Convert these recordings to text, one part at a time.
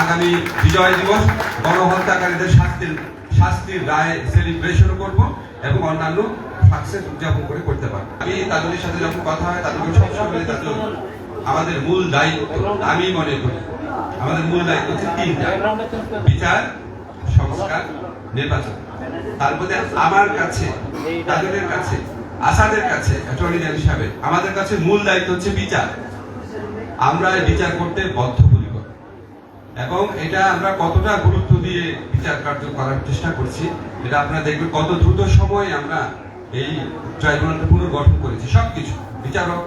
আগামী বিজয় দিবস, গণহত্যাকারীদের শাস্তির শাস্তির রায় সেলিব্রেশন করব এবং অন্যান্য সাকসেস উদযাপন করে করতে পারব। আমি তাদের সাথে যখন কথা হয় তাদের সবসময় তাদের আমাদের মূল দায়িত্ব, আমি মনে করি, আমাদের মূল দায়িত্ব হচ্ছে তিনটা, বিচার, সংস্কার, নির্বাচন। তারপরে আমার কাছে তাদের কাছে, আসাদের কাছে অ্যাটর্নি জেনারেল হিসাবে আমাদের কাছে মূল দায়িত্ব হচ্ছে বিচার। আমরা বিচার করতে বদ্ধপরিকর। এবং এটা আমরা কতটা গুরুত্ব দিয়ে বিচার কার্য করার চেষ্টা করছি, এটা আপনারা দেখবেন কত দ্রুত সময়ে আমরা এই ট্রাইব্যুনালটা পুনর্গঠন করেছি। সবকিছু, বিচারক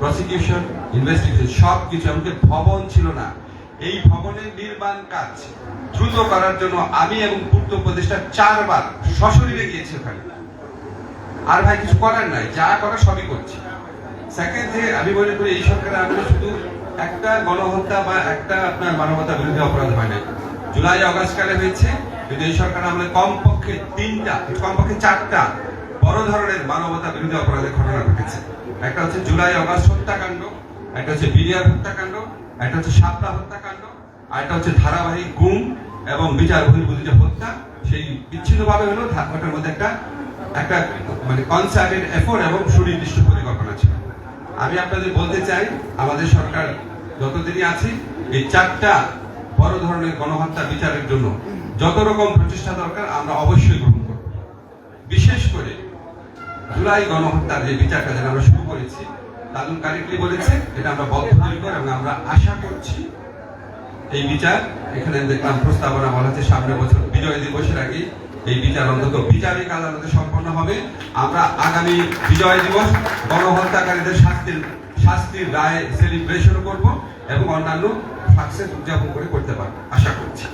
প্রসিকিউশন ইনভেস্টিগেশন সবকিছু আমাদের ভবন ছিল না। এই ভবনের নির্মাণ কাজ দ্রুত করার জন্য আমি এবং পূর্ত উপদেষ্টা চারবার সশরীরে গিয়েছি ওখানে। আর ভাই কিছু করার নাই, যা করার সবই করছি। সেকেন্ড যে আমি মনে করি এই সরকারের আমলে শুধু একটা গণহত্যা বা একটা আপনার মানবতা বিরোধী অপরাধ হয় না জুলাই, অগস্ট কালে হয়েছে, কিন্তু এই সরকার আমলে কমপক্ষে তিনটা, কমপক্ষে চারটা বড় ধরনের মানবতা বিরোধী অপরাধের ঘটনা ঘটেছে। একটা হচ্ছে জুলাই, অগাস্ট হত্যাকাণ্ড, একটা হচ্ছে বিরিয়ার হত্যাকাণ্ড, একটা হচ্ছে সাপলা হত্যাকাণ্ড, আর একটা হচ্ছে ধারাবাহিক গুম এবং বিচার বহির্ভূত যে হত্যা, সেই বিচ্ছিন্নভাবে হলো ওটার মধ্যে একটা একটা মানে কনসার্টেড এফোর্ট এবং সুনির্দিষ্ট ছিল আমি আপনাদের বলতে চাই, আমাদের সরকার যতদিনই আছে, এই চারটা বড় ধরনের গণহত্যা বিচারের জন্য যত রকম প্রচেষ্টা দরকার, আমরা অবশ্যই গ্রহণ করব। বিশেষ করে জুলাই গণহত্যার যে বিচারটা যেটা আমরা শুরু করেছি তালুন কারেক্টলি বলেছে? এটা আমরা বদ্ধপরিকর এবং আমরা আশা করছি এই বিচার, এখানে দেখলাম প্রস্তাবনা বলা হচ্ছে সামনের বছর বিজয় দিবসের আগে এই বিচার অন্তত বিচারিক আদালতে সম্পন্ন হবে। আমরা আগামী বিজয় দিবস গণহত্যাকারীদের শাস্তির শাস্তির রায় সেলিব্রেশন করব এবং অন্যান্য সাকসেস উদযাপন করে করতে পারব। আশা করছি।